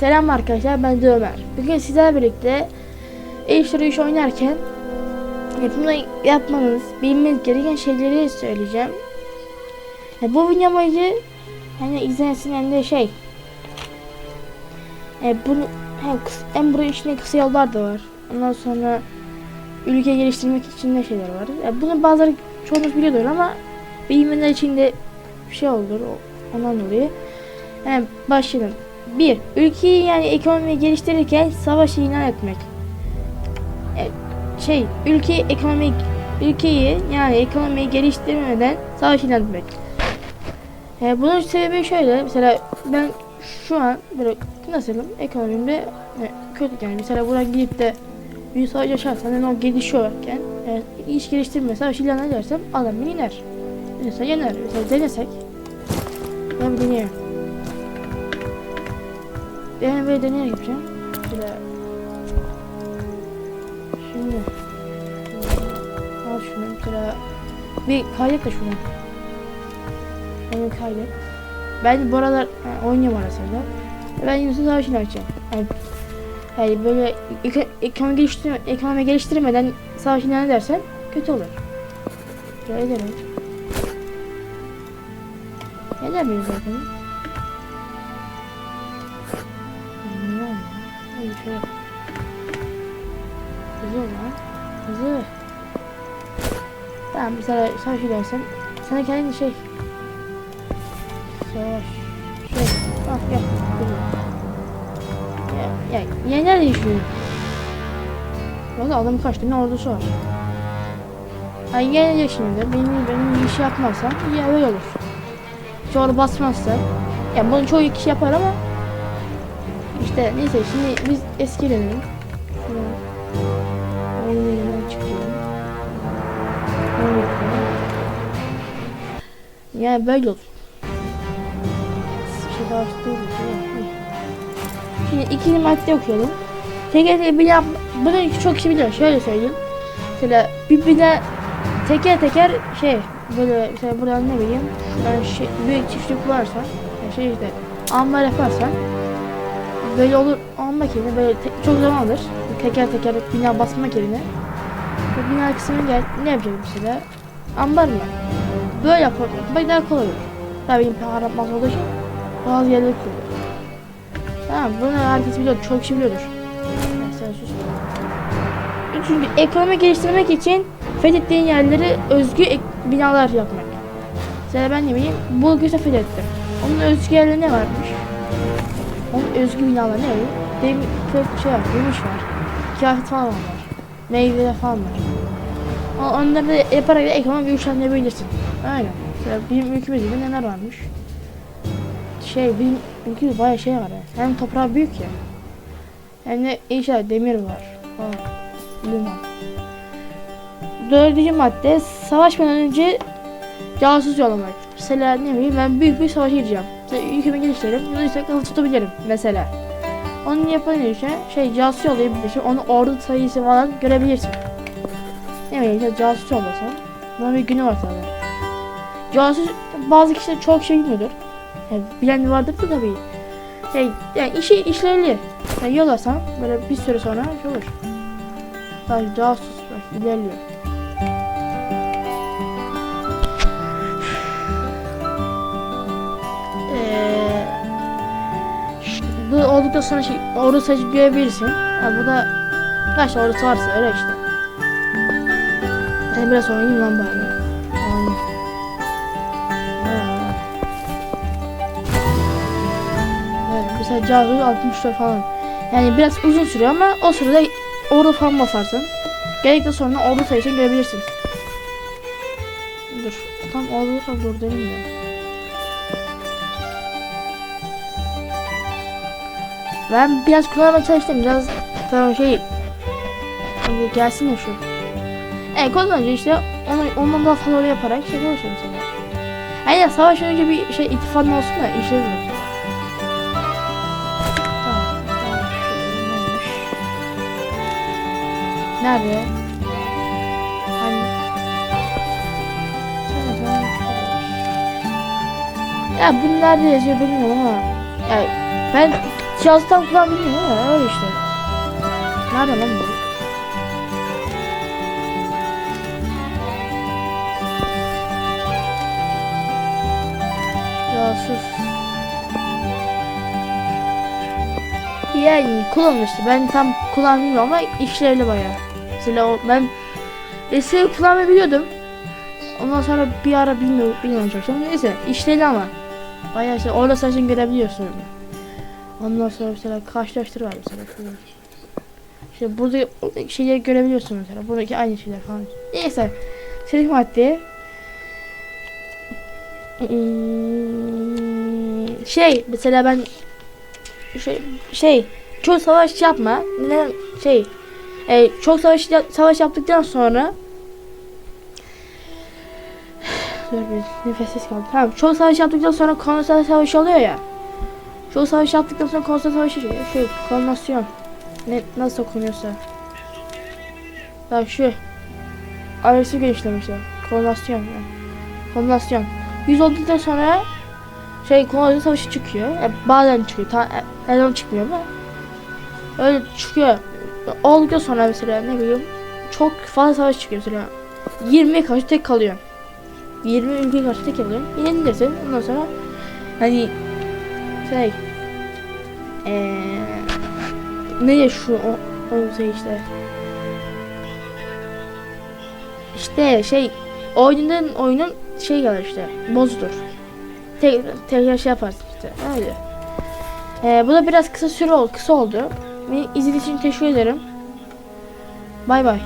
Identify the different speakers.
Speaker 1: Selam arkadaşlar ben de Ömer. Bugün sizlerle birlikte Ace iş oynarken yapımda yapmanız, bilmeniz gereken şeyleri söyleyeceğim. Ya bu video amacı hani izlensin hem de şey e, bunu hem, hem buraya içinde kısa yollar da var. Ondan sonra ülke geliştirmek için de şeyler var. Ya bunu bazıları çoğunuz biliyordur ama bilmeyenler için de bir şey olur ondan dolayı. Yani başlayalım. 1. Ülkeyi yani ekonomiyi geliştirirken savaş ilan etmek. E, şey, ülke ekonomik ülkeyi yani ekonomiyi geliştirmeden savaş ilan etmek. E, bunun sebebi şöyle. Mesela ben şu an böyle nasılım ekonomimde e, kötü yani mesela buradan gidip de bir savaş yaşarsan yani o gelişiyorken e, hiç geliştirme savaş ilan edersem adam beni iner. Mesela yener. Mesela denesek ben bir Ben böyle deneyerek yapacağım. Şöyle. Şimdi. Al şunu mesela. Bir kaydet de şunu. Onu kaydet. Ben bu aralar oynuyorum arasında. Ben Yunus'un savaşını açacağım. Yani, yani böyle eko- ekonomi, geliştirme, ekonomi geliştirmeden savaşını ne dersen kötü olur. Şöyle ederim. Eder miyiz zaten? Hızlı ol lan. Hızlı. Tamam mesela savaş edersen sana kendin şey. Savaş şey. Ah gel. Ya, ya, ya nerede yaşıyor? Valla adam kaç tane ordusu var. Ay gelecek şimdi benim benim iş yapmazsam ya öyle olur. Çoğu basmazsa. Ya bunu çoğu kişi yapar ama işte neyse şimdi biz eski dönelim. Oyundan çıkıyorum. Yani böyle olur. Şey açtığım Şimdi ikinci madde okuyalım. Teker teker bina, bunu çok kişi biliyor. Şöyle söyleyeyim. Mesela bir bina teker teker şey böyle mesela buradan ne bileyim yani şey, büyük çiftlik varsa şey işte ambar yaparsan böyle olur almak yerine böyle te- çok zaman alır. Teker teker bina basmak yerine. Bu bina kısmını gel ne yapacağız mesela? Ambar mı böyle yapmak bak daha kolay olur. Tabii benim param olduğu için bazı yerleri koyuyor tamam bunu herkes biliyor çok kişi biliyordur. Mesela sus Üçüncü ekonomi geliştirmek için fethettiğin yerleri özgü binalar yapmak. Mesela ben ne bileyim Bulgur'u fethettim. Onun özgü yerleri ne varmış? Onun özgü binaları ne? Demir, şey var, gümüş var. Kıyafet falan var. Meyveler falan var. Onları da yaparak da ekonomi güçlendirebilirsin. Aynen. Mesela bizim ülkemizde neler varmış? Şey, bizim ülkemizde bayağı şey var yani. Hem toprağı büyük ya. Hem de inşallah demir var. Falan. Liman. Dördüncü madde savaşmadan önce casus yollamak. Mesela ne bileyim ben büyük bir savaşa gireceğim. Mesela ülkemi geliştiririm. Yunanistan'ı kafa tutabilirim mesela. Onu yapınca şey casus yollayabilirsin. Onu ordu sayısı falan görebilirsin. Ne bileyim işte casus yollasan. Bunun bir günü var tabii. Casus bazı kişiler çok şey bilmiyordur. Yani bilen vardır da tabii. Şey, yani işi işlevli. Yani yollasan böyle bir süre sonra şey olur. Bak casus ilerliyor. Bu olduktan sonra şey, ordu sayıcı görebilirsin. Ha, bu da kaç ordusu varsa öyle işte. Ben biraz oynayayım lan bari. Oynayayım. Mesela casus 64 falan. Yani biraz uzun sürüyor ama o sırada ordu falan basarsın. Gerekli sonra ordu sayısını görebilirsin. Dur. Tam ordu tam dur dedim ya. Ben biraz kullanmaya çalıştım. Biraz tamam şey gelsin ya şu. Evet kullanınca işte onu, ondan daha favori yaparak şey çalışıyorum mesela. Yani ya savaştan önce bir şey ittifakın olsun da işleri olur. Tamam, tamam? Nerede? Hani... Ya bunlar da yazıyor bilmiyorum ama ya ben cihazdan kullanabiliyor mu? Öyle işte. Nerede lan bu? Sus. Yani kullanmıştı. Ben tam kullanmıyorum ama işlevli bayağı. Mesela o, ben eski kullanmayı biliyordum. Ondan sonra bir ara bilmiyorum, bilmiyorum çok. Sonra neyse işlevli ama. Bayağı işte orada sadece görebiliyorsun. Ondan sonra mesela karşılaştır var mesela. İşte burada şeyleri görebiliyorsun mesela. Buradaki aynı şeyler falan. Neyse. Selik madde. Hmm, şey mesela ben şey, şey çok savaş yapma. Neden şey e, çok savaş savaş yaptıktan sonra Dur bir nefessiz kaldım. Tamam. Çok savaş yaptıktan sonra konsol savaşı oluyor ya. Çok savaş yaptıktan sonra konsol savaşı oluyor. Şu konlasyon. Ne nasıl okunuyorsa. Ya şu. Arası genişlemişler. Konlasyon. Yani. Konlasyon. 100 olduktan sonra şey konsol savaşı çıkıyor. Yani bazen çıkıyor. Ta, her zaman çıkmıyor ama. Öyle çıkıyor. Olduktan sonra mesela ne bileyim çok fazla savaş çıkıyor mesela. 20'ye karşı tek kalıyor. 20 ülke karşı tek kalıyor. Yenilirsin ondan sonra hani şey eee ne şu o, o şey işte işte şey oyunun oyunun şey gelir işte bozulur. Tek, tekrar şey yaparsın işte öyle. Ee, bu da biraz kısa süre oldu, kısa oldu. Beni izlediğiniz için teşekkür ederim. Bay bay.